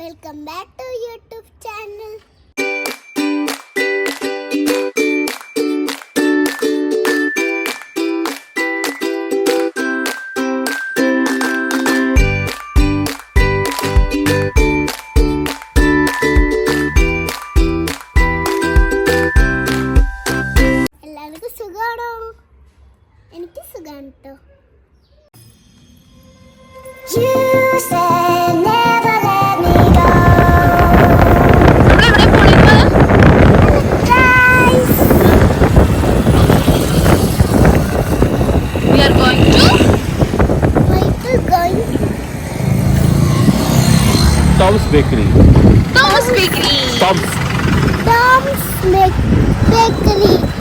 welcome back to YouTube channel Tom's Bakery. Tom's Bakery. Tom's. Tom's Bakery.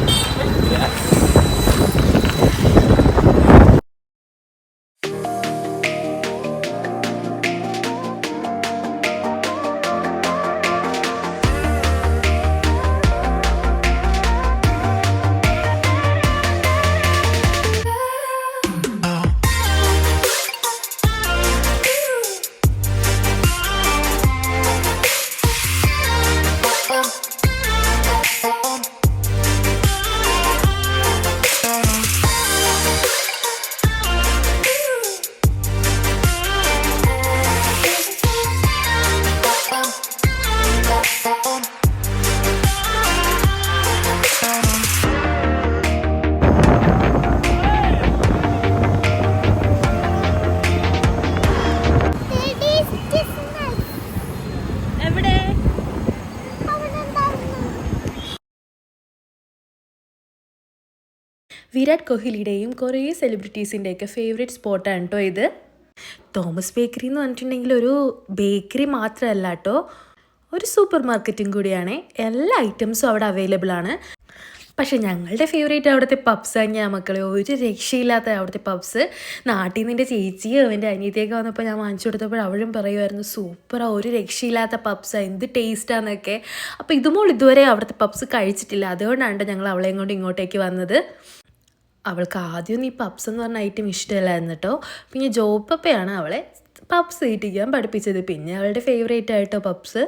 Virat കോഹ്ലിയുടെയും കുറേ സെലിബ്രിറ്റീസിന്റെയൊക്കെ favourite സ്പോട്ടാണ് കേട്ടോ ഇത്. Thomas bakery എന്ന് പറഞ്ഞിട്ടുണ്ടെങ്കിൽ ഒരു ബേക്കറി മാത്രമല്ല കേട്ടോ ഒരു സൂപ്പർ മാർക്കറ്റും കൂടിയാണ്. എല്ലാ ഐറ്റംസും അവിടെ അവൈലബിൾ ആണ്. പക്ഷെ ഞങ്ങളുടെ ഫേവറേറ്റ് അവിടുത്തെ പബ്സ് തന്നെയാണ് മക്കളെ. ഒരു രക്ഷയില്ലാത്ത അവിടുത്തെ പബ്സ് നാട്ടിൽ നിന്ന് എന്റെ ചേച്ചിയും എന്റെ അനിയത്തിയൊക്കെ വന്നപ്പോൾ ഞാൻ വാങ്ങിച്ചു കൊടുത്തപ്പോൾ അവളും പറയുമായിരുന്നു സൂപ്പറാണ് ഒരു രക്ഷയില്ലാത്ത പബ്സാണ് എന്ത് ടേസ്റ്റാന്നൊക്കെ അപ്പോൾ ഇതുമോൾ ഇതുവരെ അവിടുത്തെ പബ്സ് കഴിച്ചിട്ടില്ല. അതുകൊണ്ടാണ് ഞങ്ങൾ അവളെയും കൊണ്ട് ഇങ്ങോട്ടേക്ക് വന്നത്. അവൾക്ക് ആദ്യം ഈ പപ്സ് എന്ന് പറഞ്ഞ ഐറ്റം ഇഷ്ടമല്ലായിരുന്നു കേട്ടോ പിന്നെ ജോപ്പപ്പയാണ് അവളെ പപ്സ് തീറ്റിക്കാൻ പഠിപ്പിച്ചത്. പിന്നെ അവളുടെ ഫേവറേറ്റ് ആയിട്ടോ പപ്സ്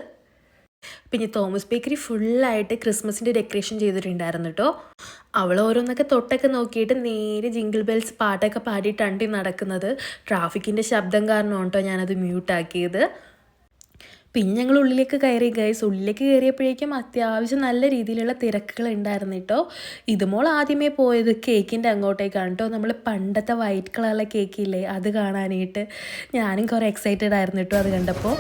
പിന്നെ തോമസ് ബേക്കറി ഫുള്ളായിട്ട് ക്രിസ്മസിന്റെ ഡെക്കറേഷൻ ചെയ്തിട്ടുണ്ടായിരുന്നു കേട്ടോ അവൾ ഓരോന്നൊക്കെ തൊട്ടൊക്കെ നോക്കിയിട്ട് നേരെ ജിങ്കിൾ ബെൽസ് പാട്ടൊക്കെ പാടിയിട്ടാണ് നടക്കുന്നത്. ട്രാഫിക്കിന്റെ ശബ്ദം കാരണം കേട്ടോ ഞാനത് മ്യൂട്ടാക്കിയത് പിന്നെ ഞങ്ങൾ ഉള്ളിലേക്ക് കയറി ഗൈസ് ഉള്ളിലേക്ക് കയറിയപ്പോഴേക്കും അത്യാവശ്യം നല്ല രീതിയിലുള്ള തിരക്കുകൾ ഉണ്ടായിരുന്നു കേട്ടോ ഇതുമോൾ ആദ്യമേ പോയത് കേക്കിന്റെ അങ്ങോട്ടേക്കാണ് കേട്ടോ നമ്മൾ പണ്ടത്തെ വൈറ്റ് കളറിലെ കേക്കില്ലേ അത് കാണാനായിട്ട് ഞാനും കുറേ എക്സൈറ്റഡ് ആയിരുന്നു കേട്ടോ അത് കണ്ടപ്പോൾ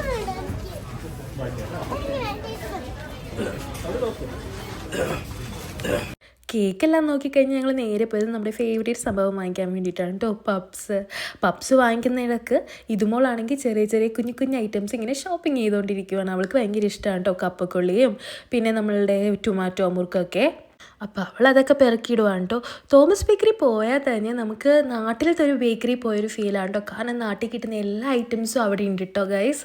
കേക്കെല്ലാം നോക്കിക്കഴിഞ്ഞാൽ ഞങ്ങൾ നേരെ പോയത് നമ്മുടെ ഫേവറേറ്റ് സംഭവം വാങ്ങിക്കാൻ വേണ്ടിയിട്ടാണ് കേട്ടോ പപ്സ് പപ്സ് വാങ്ങിക്കുന്നിടക്ക് ഇതുമോളാണെങ്കിൽ ചെറിയ ചെറിയ കുഞ്ഞു കുഞ്ഞു ഐറ്റംസ് ഇങ്ങനെ ഷോപ്പിംഗ് ചെയ്തുകൊണ്ടിരിക്കുവാണ് അവൾക്ക് ഭയങ്കര ഇഷ്ടമാണ് കേട്ടോ കപ്പക്കൊള്ളിയും പിന്നെ നമ്മളുടെ ടൊമാറ്റോ മുറുക്കൊക്കെ. അപ്പോൾ അവൾ അതൊക്കെ പെറുക്കിയിടുവാണ് കേട്ടോ തോമസ് ബേക്കറി പോയാൽ തന്നെ നമുക്ക് നാട്ടിലത്തെ ഒരു ബേക്കറി പോയൊരു ഫീലാണ് കേട്ടോ കാരണം നാട്ടിൽ കിട്ടുന്ന എല്ലാ ഐറ്റംസും അവിടെ ഉണ്ട് കേട്ടോ ഗൈസ്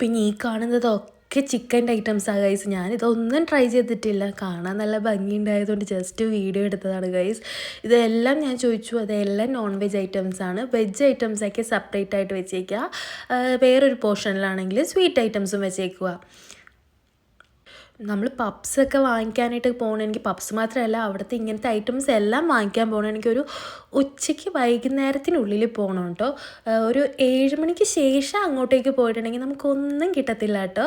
പിന്നെ ഈ കാണുന്നതൊക്കെ ചിക്കന്റെ ഐറ്റംസാണ് ഗൈസ് ഞാനിതൊന്നും ട്രൈ ചെയ്തിട്ടില്ല. കാണാൻ നല്ല ഭംഗിയുണ്ടായതുകൊണ്ട് ജസ്റ്റ് വീഡിയോ എടുത്തതാണ് ഗൈസ് ഇതെല്ലാം ഞാൻ ചോദിച്ചു. അതെല്ലാം നോൺ വെജ് ഐറ്റംസ് ആണ് വെജ് ഐറ്റംസൊക്കെ സെപ്പറേറ്റ് ആയിട്ട് വെച്ചേക്കുക. വേറൊരു പോർഷനിലാണെങ്കിൽ സ്വീറ്റ് ഐറ്റംസും വെച്ചേക്കുക. നമ്മൾ പപ്സൊക്കെ വാങ്ങിക്കാനായിട്ട് പോകണം എനിക്ക് പപ്സ് മാത്രമല്ല അവിടുത്തെ ഇങ്ങനത്തെ ഐറ്റംസ് എല്ലാം വാങ്ങിക്കാൻ പോകണം ഒരു ഉച്ചയ്ക്ക് വൈകുന്നേരത്തിനുള്ളിൽ പോകണം കേട്ടോ ഒരു ഏഴ് മണിക്ക് ശേഷം അങ്ങോട്ടേക്ക് പോയിട്ടുണ്ടെങ്കിൽ നമുക്കൊന്നും കിട്ടത്തില്ല കേട്ടോ.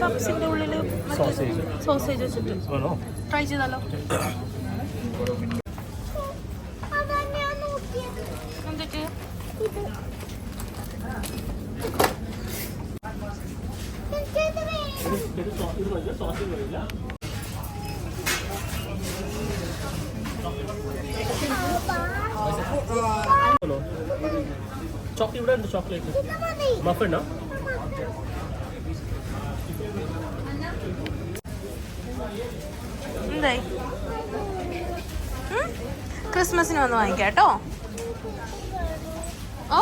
പപ്സിന്റെ ഉള്ളിൽ സോസേജ് വെച്ചിട്ട്. ട്രൈ ചെയ്താലോ? ചോക്ലേറ്റ് ഇവിടെ ഉണ്ട് ചോക്ലേറ്റ് ഇത് മതി. മഫ് ഉണ്ടോ എന്തായി? ക്രിസ്മസിന് വന്ന് വാങ്ങിക്കാം കേട്ടോ ഓ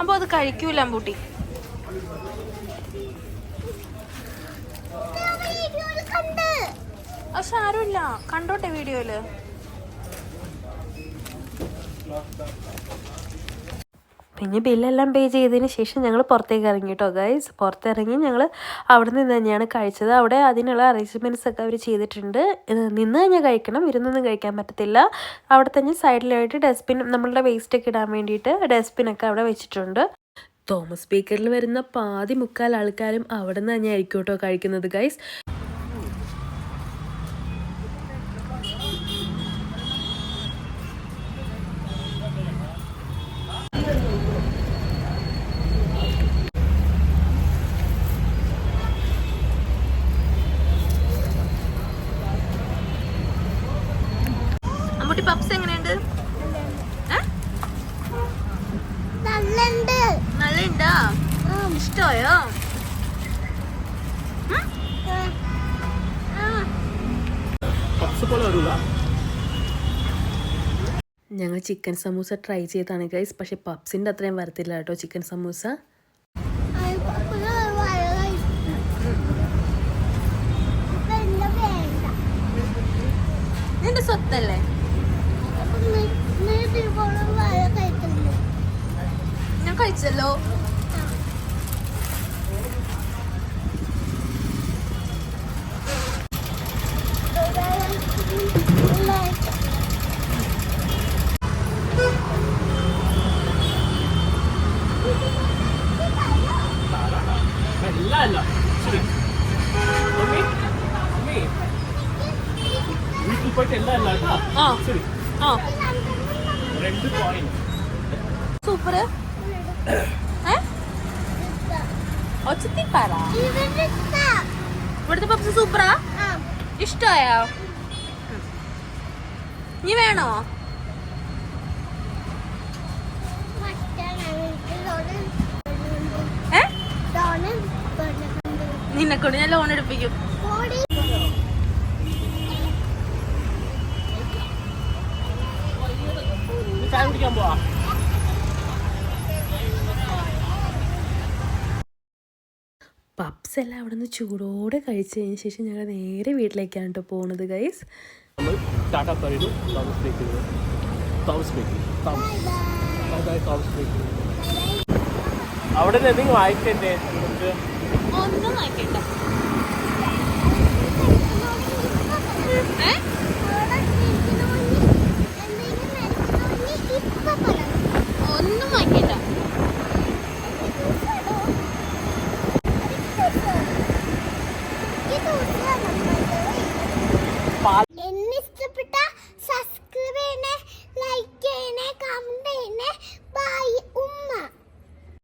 അപ്പോൾ അത് കഴിക്കൂല അമ്പൂട്ടി. പക്ഷെ ആരുമില്ല. കണ്ടോട്ടെ വീഡിയോയിൽ. പിന്നെ ബില്ലെല്ലാം പേ ചെയ്തതിന് ശേഷം ഞങ്ങൾ പുറത്തേക്ക് ഇറങ്ങി കേട്ടോ ഗൈസ് പുറത്തിറങ്ങി ഞങ്ങൾ അവിടെ നിന്ന് തന്നെയാണ് കഴിച്ചത്. അവിടെ അതിനുള്ള അറേഞ്ച്മെന്റ്സ് ഒക്കെ അവർ ചെയ്തിട്ടുണ്ട്. നിന്ന് തന്നെ കഴിക്കണം ഇരുന്നൊന്നും കഴിക്കാൻ പറ്റത്തില്ല. അവിടെ തന്നെ സൈഡിലായിട്ട് ഡസ്റ്റ്ബിൻ നമ്മളുടെ വേസ്റ്റ് ഒക്കെ ഇടാൻ വേണ്ടിയിട്ട് ഡസ്റ്റ്ബിനൊക്കെ അവിടെ വെച്ചിട്ടുണ്ട്. തോമസ് ബേക്കറിൽ വരുന്ന പാതി മുക്കാൽ ആൾക്കാരും അവിടെ നിന്ന് തന്നെ ആയിരിക്കും കേട്ടോ കഴിക്കുന്നത് ഗൈസ് ഇഷ്ടമായോ പപ്സ് പോലെ വരൂല ഞങ്ങൾ ചിക്കൻ സമൂസ ട്രൈ ചെയ്താണ് ഗൈസ് പക്ഷെ പപ്സിന്റെ അത്രയും വരത്തില്ല കേട്ടോ ചിക്കൻ സമൂസ. നിന്റെ സ്വത്തല്ലേ? ഞാൻ കഴിച്ചല്ലോ. സൂപ്പർ ഏ? ഒച്ചത്തി പറ ഇവരുടെ ഇവിടുത്തെ പപ്സ് സൂപ്പറാ? ഇഷ്ടമായോ? നീ വേണോ? നിന്നെ കൊണ്ട് ഞാൻ ലോൺ എടുപ്പിക്കും. പപ്സ് എല്ലാം അവിടെ നിന്ന് ചൂടോടെ കഴിച്ചതിന് ശേഷം ഞങ്ങൾ നേരെ വീട്ടിലേക്കാണ് കേട്ടോ പോണത് ഗൈസ് നമ്മൾ ടാറ്റ പറയുന്നു Thomas bakery. Thomas bakery. Thomas. Bye bye Thomas bakery. അവിടെ നിന്ന് എന്തെങ്കിലും വായിക്കണ്ടേ നമുക്ക് ഒന്നും വായിക്കണ്ട ഒന്നും വാങ്ങിക്കണ്ട.